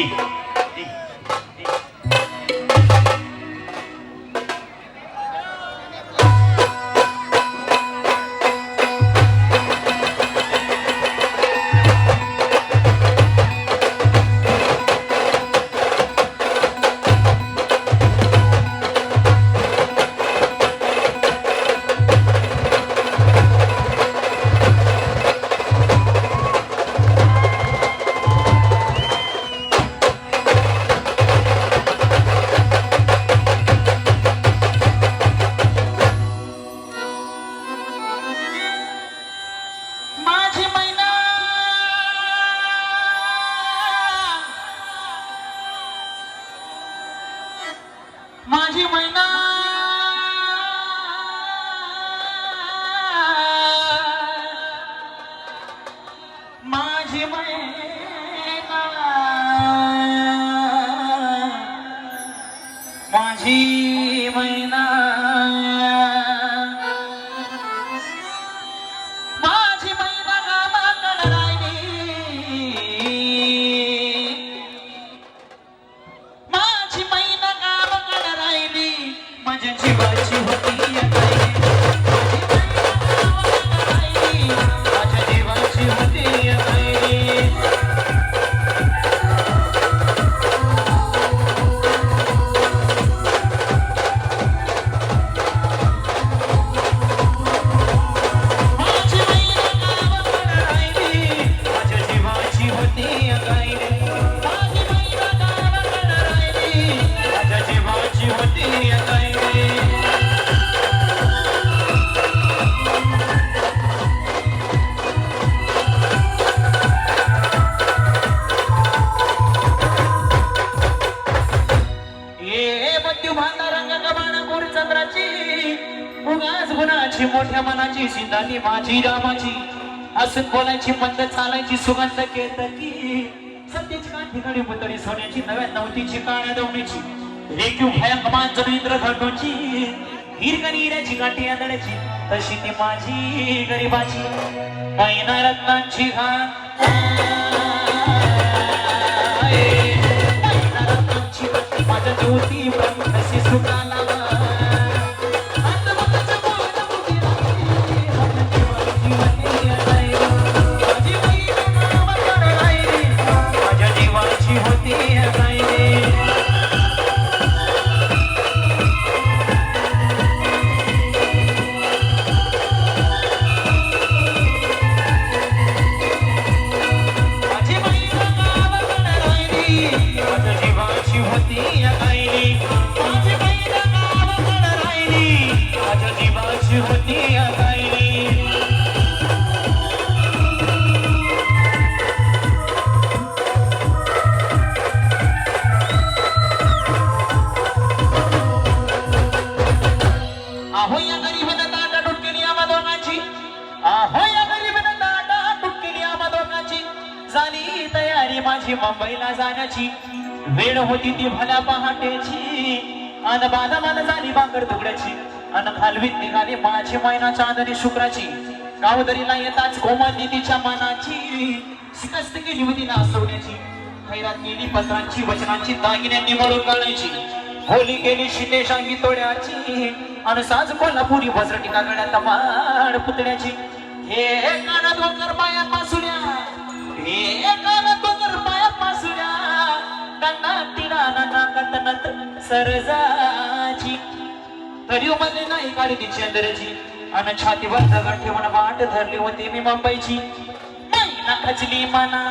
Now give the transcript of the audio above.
Hey. माझी मैना मृत्यू भांडा रंग गबाण गोर चंद्राची. उगाच गुणाची मोठ्या मनाची सिंधाली माझी रामाची. असून बोलायची मंद चालायची सुगंध केतकी. सत्याची काठी घडी पुतळी सोन्याची नव्या नवतीची काळ्या दवणीची. रेखीव भयंक मांजर इंद्र घटोची हिरगणीऱ्याची काठी आंधळ्याची. तशी ती माझी गरीबाची. मैना रत्नांची घाण माझ्या ज्योती आहो या गरीबनं ताटा टुटकेली आम्हा दोघांची झाली तयारी माझी मुंबईला जाण्याची. वेळ होती ती भल्या पहाटेची. अन बाधा मला झाली बाकर तुकड्याची अन हलवीत निघाली माझी मैना चांदणी शुक्राची. गावदरीला येताच कोमल तिच्या मनाची. शिकस्त केली होती ना सोन्याची. खैरात केली पत्रांची वचनांची दागिन्यांनी मळून काढायची होली गेली शितेशांगी तोड्याची. आणि साज कोल्हापुरी वज्रटिका गळ्यात माड पुतण्याची हे कानात वकर पायात मासुऱ्या हे कानात वकर पायात मासुऱ्या गंगात तिला नाकात नत सरजाची. तरी मध्ये नाही काढली ती चंद्रची आणि छातीवर दगड ठेवून वाट धरली होती मी मुंबईची नाही ना खचली मना